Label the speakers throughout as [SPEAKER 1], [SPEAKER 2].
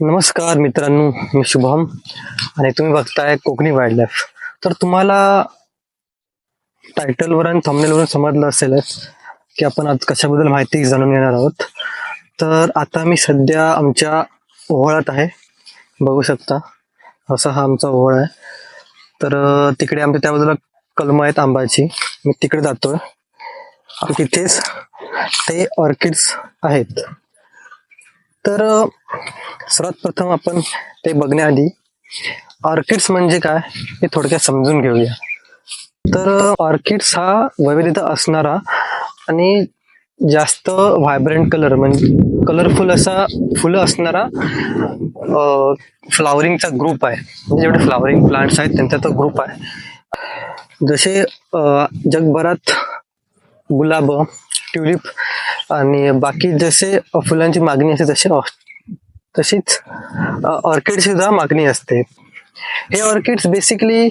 [SPEAKER 1] नमस्कार मित्रांनो मी शुभम. आणि तुम्ही बघताय कोकणी वाईल्ड लाईफ तर तुम्हाला टायटलवर आणि थंबनेलवरून समजलं असेलच की आपण आज कशाबद्दल माहिती जाणून घेणार आहोत. तर आता मी सध्या आमच्या ओहळात आहे. बघू शकता असा हा आमचा ओहळ आहे. तर तिकडे आमच्या त्या बाजूला आहेत आंबाची मी तिकडे जातोय. आणि तिथेच ते ऑर्किड्स आहेत. तर सर्वात प्रथम आपण ते बघण्याआधी ऑर्किड्स म्हणजे काय हे थोडक्यात समजून घेऊया. तर ऑर्किड्स हा वैविध्य असणारा आणि जास्त व्हायब्रंट कलर म्हणजे कलरफुल असा फुलं असणारा फ्लावरिंगचा ग्रुप आहे. म्हणजे जेवढे फ्लावरिंग प्लांट्स आहेत त्यांचा तो ग्रुप आहे. जसे जगभरात गुलाब ट्युलिप आणि बाकी जसे फुलांची मागणी असते तसे तशीच ऑर्किड सुद्धा मागणी असते. हे ऑर्किड्स बेसिकली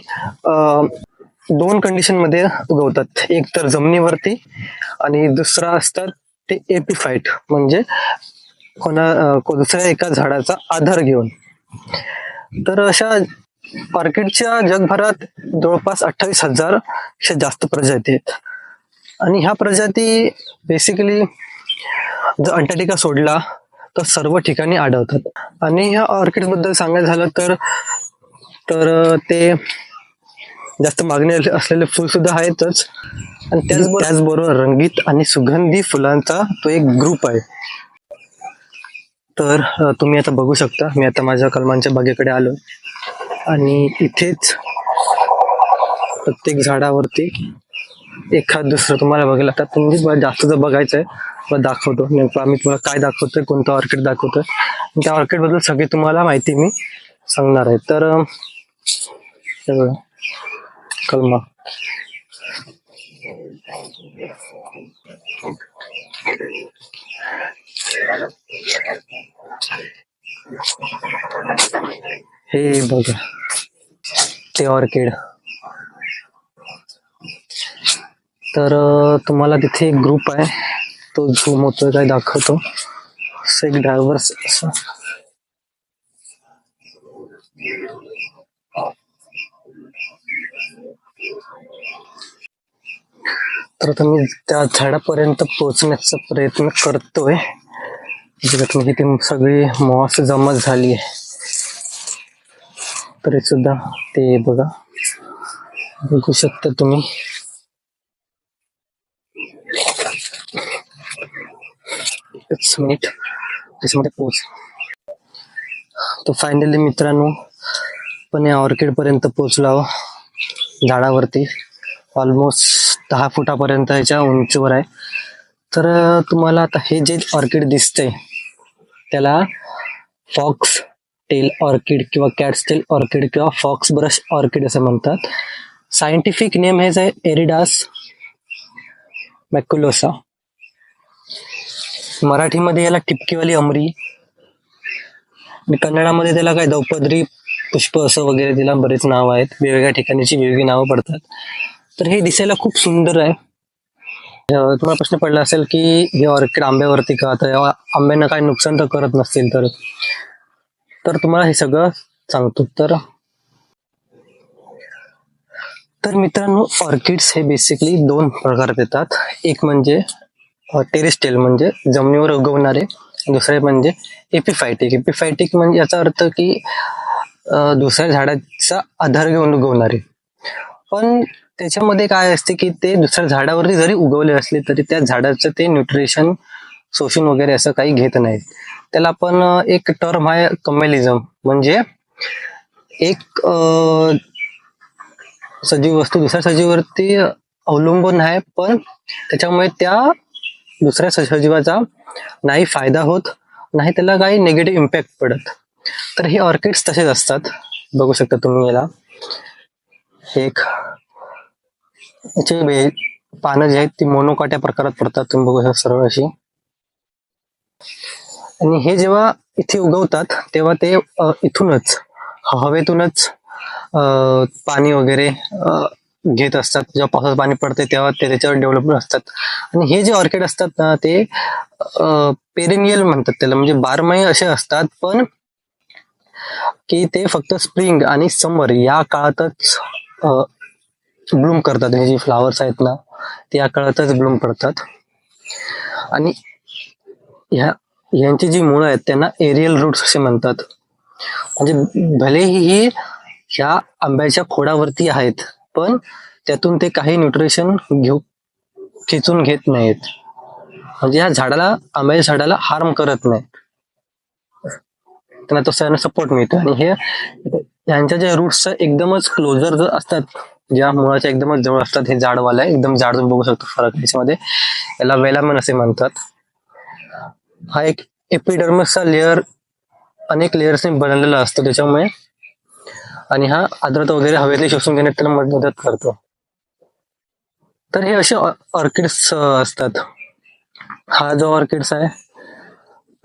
[SPEAKER 1] दोन कंडिशनमध्ये उगवतात. एक तर जमिनीवरती आणि दुसरा असतात ते एपिफाईट म्हणजे कोणा दुसऱ्या एका झाडाचा आधार घेऊन. तर अशा ऑर्किडच्या जगभरात जवळपास अठ्ठावीस हजारपेक्षा जास्त प्रजाती आहेत. आणि ह्या प्रजाती बेसिकली जर अंटार्क्टिका सोडला तर सर्व ठिकाणी आढळतात. आणि ह्या ऑर्किडबद्दल सांगायचं झालं तर तर ते जास्त मागणी असलेले फुल सुद्धा आहेतच. आणि त्याचबरोबर त्याचबरोबर रंगीत आणि सुगंधी फुलांचा तो एक ग्रुप आहे. तर तुम्ही आता बघू शकता मी आता माझ्या कलमांच्या बागेकडे आलो आणि इथेच प्रत्येक झाडावरती एखाद दुसरं तुम्हाला बघायला आता तुम्ही मला जास्त जर बघायचं आहे मला दाखवतो. नेमकं आम्ही तुम्हाला काय दाखवतोय कोणतं ऑर्किड दाखवतोय. त्या ऑर्किडबद्दल सगळी तुम्हाला माहिती मी सांगणार आहे. तर कलमा. हे बघा. ते ऑर्किड तर तुम्हाला तिथे एक ग्रुप आहे. तो झूम होतोय काय दाखवतो. असं एक डायव्हर्स असं. तर आता मी त्या झाडापर्यंत पोहोचण्याचा प्रयत्न करतोय. बघा सगळी मॉस जमा झाली आहे. तरी सुद्धा ते बघा. बघू शकता तुम्ही. एक मिनिट. त्याच्यामध्ये पोच. तर फायनली मित्रांनो पण या ऑर्किड पर्यंत पोचलो झाडावरती. ऑलमोस्ट दहा फुटापर्यंत ह्याच्या उंचीवर आहे. तर तुम्हाला आता हे जे ऑर्किड दिसतंय त्याला फॉक्स टेल ऑर्किड किंवा कॅट्स टेल ऑर्किड किंवा फॉक्स ब्रश ऑर्किड असं म्हणतात. सायंटिफिक नेम हेच आहे एरिडास मॅक्युलोसा मराठीमध्ये याला टिपकीवाली अमरी? आणि कन्नडामध्ये त्याला काय द्रौपदी पुष्प असं वगैरे तिला बरेच नाव आहेत. वेगवेगळ्या ठिकाणीची वेगवेगळी नावं पडतात. तर हे दिसायला खूप सुंदर आहे. तुम्हाला प्रश्न पडला असेल की हे ऑर्किड आंब्यावरती का? तर या आंब्यांना काही नुकसान तर करत नसतील तर. तर तुम्हाला हे सगळं सांगतो तर. तर मित्रांनो ऑर्किड्स हे बेसिकली दोन प्रकारात येतात एक म्हणजे टेरिस्टेल म्हणजे जमिनीवर उगवणारे. दुसरे म्हणजे एपिफायटिक एपिफायटिक म्हणजे याचा अर्थ की दुसऱ्या झाडाचा आधार घेऊन उगवणारे. पण त्याच्यामध्ये काय असते की ते दुसऱ्या झाडावरती जरी उगवले असले तरी त्या झाडाचं ते न्यूट्रिशन शोषण वगैरे असं काही घेत नाहीत. त्याला आपण एक टर्म आहे कमेलिझम. म्हणजे एक सजीव वस्तू दुसऱ्या सजीववरती अवलंबून आहे पण त्याच्यामुळे त्या दुसऱ्या सजीवाचा नाही फायदा होत नाही त्याला काही निगेटिव्ह इम्पॅक्ट पडत. तर हे ऑर्किड्स तसेच असतात. बघू शकता तुम्ही याला. एक याचे पानं जी आहेत ती मोनोकाट्या प्रकारात पडतात. तुम्ही बघू शकता सरळ अशी. आणि हे जेव्हा इथे उगवतात तेव्हा ते इथूनच हवेतूनच अ, पाणी वगैरे घेत असतात जेव्हा पावसाचं पाणी पडते तेव्हा ते त्याच्यावर डेव्हलपमेंट असतात. आणि हे जे ऑर्किड असतात ना ते पेरेनियल म्हणतात त्याला. म्हणजे बारमाही असे असतात पण की ते फक्त स्प्रिंग आणि समर या काळातच ब्लूम करतात. हे जे फ्लावर्स आहेत ना ते या काळातच ब्लूम करतात. आणि ह्या यांची जी मुळं आहेत त्यांना एरियल रूट्स असे म्हणतात. म्हणजे भलेही ही ह्या आंब्याच्या खोडावरती आहेत पण त्यातून ते काही न्यूट्रिशन घेऊ खेचून घेत नाहीत. म्हणजे ह्या झाडाला आंब्याच्या झाडाला हार्म करत नाहीत. त्यांना तो सगळ्यांना सपोर्ट मिळतो. आणि हे यांच्या ज्या रूट्स एकदमच क्लोजर जर असतात ज्या मुळाच्या एकदमच जवळ असतात हे झाडवाला एकदम झाड तुम्ही बघू शकतो फरक त्याच्यामध्ये याला वेलामन असे म्हणतात. हा एक एपिडर्मसचा लेअर अनेक लेअर्सने बनलेला असतो. त्याच्यामुळे आणि हा आर्द्रता वगैरे हवेतले शोषून घेण्यात त्याला मदत करतो. तर हे असे ऑर्किड्स असतात. हा जो ऑर्किड्स आहे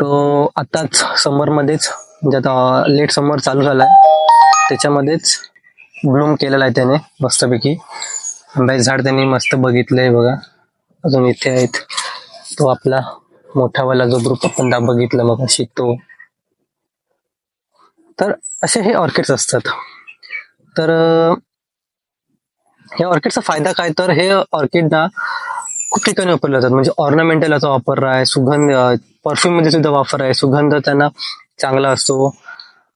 [SPEAKER 1] तो आताच समर मध्येच म्हणजे आता लेट समर चालू झाला आहे त्याच्यामध्येच ब्लूम केलेला आहे त्याने मस्तपैकी. आंब्याचं झाड त्यांनी मस्त बघितलंय बघा. अजून इथे आहेत. तो आपला मोठावाला जो ग्रुप आपण दा- बघितला मग शिकतो तर असे हे ऑर्किड्स असतात. तर अं, या ऑर्किडचा फायदा काय? तर हे ऑर्किड ना खूप ठिकाणी वापरले जातात. म्हणजे ऑर्नामेंटल याचा वापर आहे सुगंध परफ्यूममध्ये सुद्धा वापर आहे. सुगंध त्यांना चांगला असतो.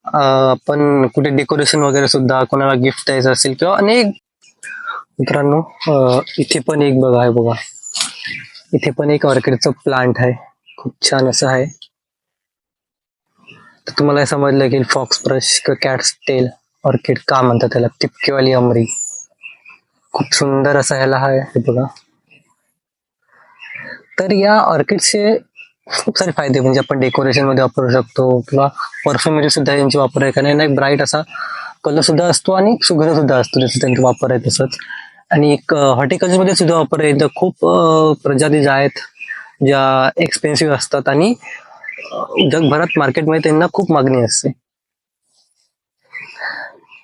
[SPEAKER 1] आपण कुठे डेकोरेशन वगैरे सुद्धा कोणाला गिफ्ट द्यायचं असेल किंवा अनेक मित्रांनो इथे पण एक बघा आहे बघा. इथे पण एक ऑर्किडचं प्लांट आहे. खूप छान असं आहे. तर तुम्हाला हे समजलं की फॉक्स ब्रश किंवा कॅट्स टेल ऑर्किड का म्हणतात त्याला? टिपकेवाली अमरी. खूप सुंदर असा ह्याला आहे हे बघा. तर या ऑर्किडचे खूप सारे फायदे म्हणजे आपण डेकोरेशनमध्ये वापरू शकतो किंवा परफ्यूममध्ये सुद्धा यांची वापर आहे. कारण एक ब्राईट असा कलर सुद्धा असतो आणि सुगंध सुद्धा असतो त्याचा त्यांचा वापर आहे तसंच. आणि एक हॉर्टिकल्चरमध्ये सुद्धा वापर आहे. तर खूप प्रजाती ज्या आहेत ज्या एक्सपेन्सिव्ह असतात आणि जगभरात मार्केटमध्ये त्यांना खूप मागणी असते.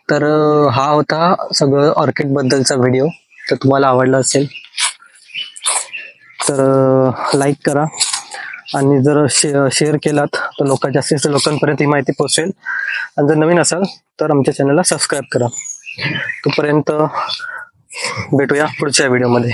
[SPEAKER 1] तर हा होता सगळं ऑर्किड बद्दलचा व्हिडिओ तर तुम्हाला आवडला असेल तर लाईक करा. आणि जर शे शेअर केलात तर लोक जास्तीत जास्त लोकांपर्यंत ही माहिती पोहोचेल. आणि जर नवीन असाल तर आमच्या चॅनलला सबस्क्राईब करा. तोपर्यंत भेटूया पुढच्या व्हिडिओमध्ये